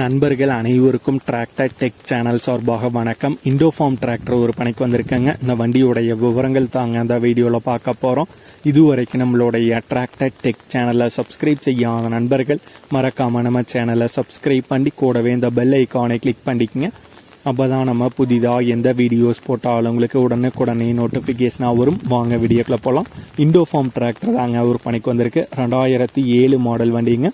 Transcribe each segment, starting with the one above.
நண்பர்கள் அனைவருக்கும் tractor tech channel சார்பாக வணக்கம். இண்டோஃபார்ம் டிராக்டர் ஒரு பணிக்கு வந்திருக்கேங்க. இந்த வண்டியுடைய விவரங்கள் தாங்க அந்த வீடியோவில் பார்க்க போகிறோம் இதுவரைக்கும் நம்மளுடைய டிராக்டர் டெக் சேனலை சப்ஸ்கிரைப் செய்யாத நண்பர்கள் மறக்காமல் நம்ம சேனலை சப்ஸ்கிரைப் பண்ணி கூடவே இந்த பெல் ஐக்கானை கிளிக் பண்ணிக்கங்க. அப்போ தான் நம்ம புதிதாக எந்த வீடியோஸ் போட்டாலும் உங்களுக்கு உடனுக்குடனே நோட்டிஃபிகேஷனாக வரும். வாங்க வீடியோக்குள்ளே போகலாம் இண்டோஃபார்ம் டிராக்டர் தாங்க ஒரு பணிக்கு வந்திருக்கு. ரெண்டாயிரத்தி ஏழு மாடல் வண்டிங்க.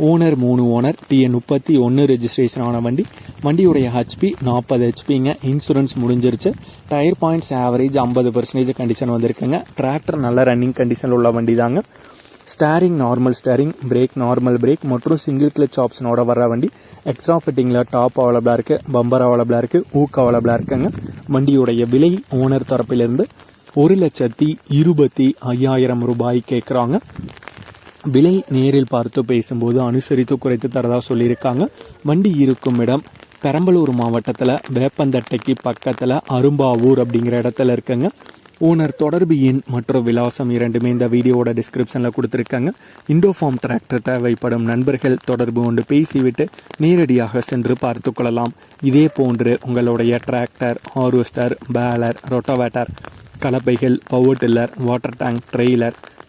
ஓனர் மூணு ஓனர் டிஎன் முப்பத்தி ஒன்று ரெஜிஸ்ட்ரேஷன் ஆன வண்டி. வண்டியுடைய ஹெச்பி நாற்பது ஹெச்பிங்க இன்சூரன்ஸ் முடிஞ்சிருச்சு. டயர் பாயிண்ட்ஸ் ஆவரேஜ் ஐம்பது பர்சன்டேஜ் கண்டிஷன் வந்திருக்குங்க. டிராக்டர் நல்ல ரன்னிங் கண்டிஷனில் உள்ள வண்டி தாங்க steering normal steering brake normal brake மற்றும் சிங்கிள் கிளச் ஆப்ஷனோட வர வண்டி. எக்ஸ்ட்ரா ஃபிட்டிங்கில் டாப் அவைலபிளாக இருக்குது பம்பர் அவைலபிளாக இருக்குது ஊக் அவைலபிளாக இருக்குங்க. வண்டியுடைய விலை ஓனர் தரப்பிலிருந்து ஒரு லட்சத்தி இருபத்தி ஐயாயிரம் ரூபாய் கேட்குறாங்க விலை நேரில் பார்த்து பேசும்போது அனுசரித்து குறைத்து தரதாக சொல்லியிருக்காங்க. வண்டி இருக்கும் இடம் பெரம்பலூர் மாவட்டத்தில் வேப்பந்தட்டைக்கு பக்கத்தில் அரும்பாவூர் அப்படிங்கிற இடத்துல இருக்குங்க. ஓனர் தொடர்பு எண் மற்றும் விலாசம் இரண்டுமே இந்த வீடியோவோட டிஸ்கிரிப்ஷனில் கொடுத்துருக்காங்க. இண்டோஃபார்ம் டிராக்டர் தேவைப்படும் நண்பர்கள் தொடர்பு கொண்டு பேசிவிட்டு நேரடியாக சென்று பார்த்து கொள்ளலாம். இதே போன்று உங்களுடைய tractor harvester baler rotavator கலப்பைகள் power tiller water tank trailer